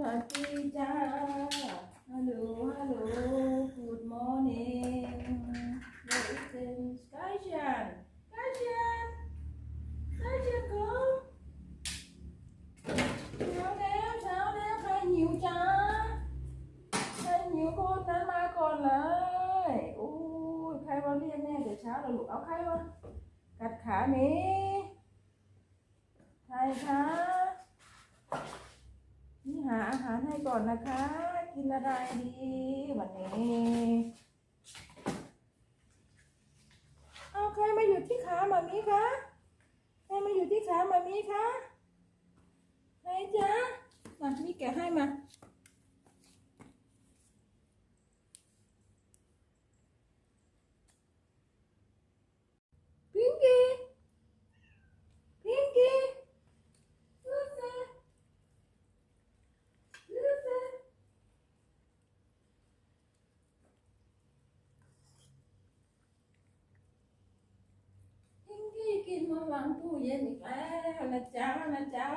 วัสดีจ้าฮัลโหลฮัลโหล Good morning Listen Skyjan Skyjan Skyjan กูเช้าแล้วเช้าแล้วใครหิวจ้าใครหิวคนนั้นมาก่อนเลยอู้ยใครมาเรียกแม่เดี๋ยวเช้าเราลูกเอาใครวะกัดขาหมีใครคะ นี่หาอาหาร ให้ก่อนนะคะ กินอะไรดีวันนี้เอาใครมาอยู่ที่ขาหมามีคะใครมาอยู่ที่ขาหมามีคะไหนจ๊ะมามีแกะให้มาพิงกี้พิงกี้ลูกเสือ Listen. พิง กี้กินมาวางตู้เย็นอีกแล้วนะจ๊ะนะจ๊ะ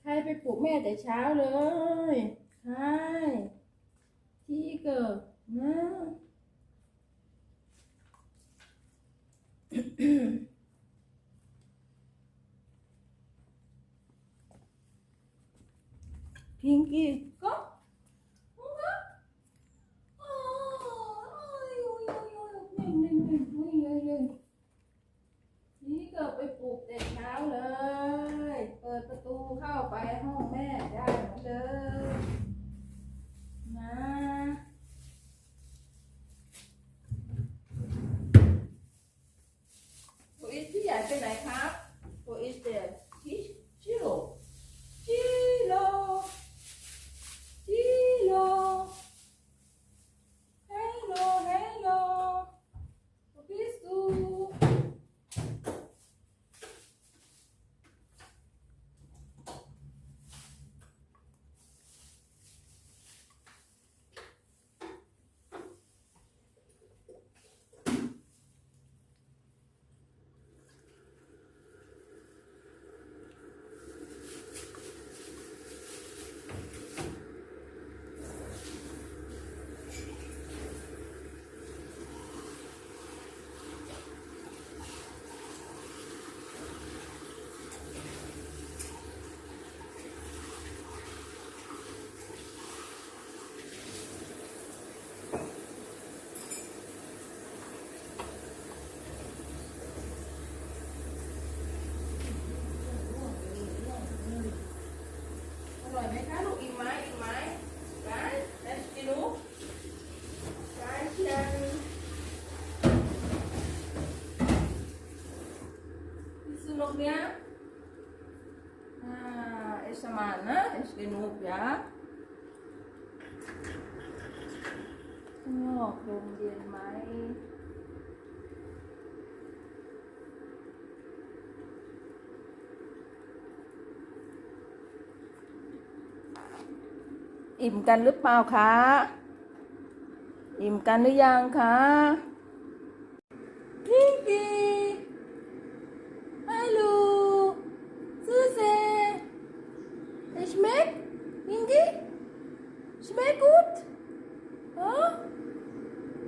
ใครไปปลุกแม่แต่เช้าเลยใครที่เกิดนะพิงกี้ก็โอ้ยโอ้ยโอ้ยโอ้ยหนึ่งหนึ่งหนึ่งโอ้ยโอ้ยโอ้ยนี่ก็ไปปลุกแต่เช้าเลย เปิดประตูเข้าไปห้องแม่ได้เหมือนเดิมนะโเป็นไปไหนครับโอ้ยเด็กชิชิโร่ Chilo, Chilo, hello, hello, Bistu. อร่อยไหมคะลูกอิ่มไหมอิ่มไหมไปแล้วกินหนูไปเชียงสนุกเนี่ยอ่าเอสมานนะ เอสนุก ya ข้างนอกลมเย็นไหมอิ่มกันหรือเปล่าคะ อิ่มกันหรือยังคะพิงกี้ฮัลโหลซูเซ่เอชเมกพิงกี้ชเมกกูดฮะ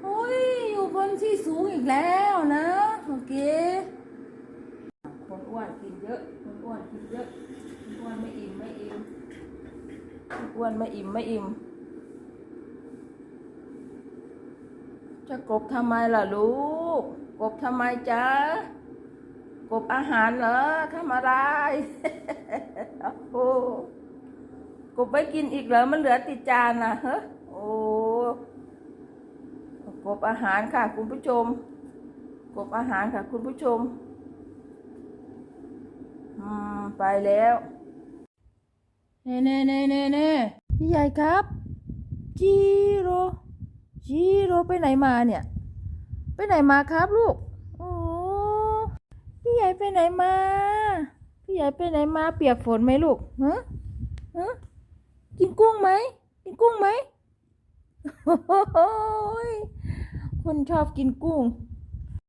โอ้ย อยู่บน ที่สูงอีกแล้วนะโอเคคนอ้วนกินเยอะคนอ้วนกินเยอะคนอ้วนไม่อิ่มไม่อิ่มคนอ้วนไม่อิ่มไม่อิ่มจะกบทำไมล่ะลูก กบทำไมจ๊ะกบอาหารเหรอทำอะไรโอ้กบไปกินอีกเหรอมันเหลือติดจานนะเฮ้โอ้ บอาหารค่ะ คุณผู้ชม กบอาหารค่ะ คุณผู้ชม อืม ไปแล้วเน่เน่เน่เน่เน่พี่ใหญ่ครับจีโร่จีโร่ไปไหนมาเนี่ย ไปไหนมาครับลูก โอ้พี่ใหญ่ไปไหนมา พี่ใหญ่ไปไหนมาเปียกฝนไหมลูกฮะฮะกินกุ้งไหม กินกุ้งไหมโอ้ย คนชอบกินกุ้ง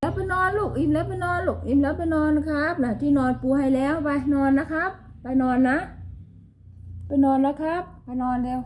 แล้วไปนอนลูกอิ่มแล้วไปนอนลูกอิ่มแล้วไปนอนนะครับนะที่นอนปูให้แล้วไปนอนนะครับ ไปนอนนะ ไปนอนนะครับ ไปนอนเร็ว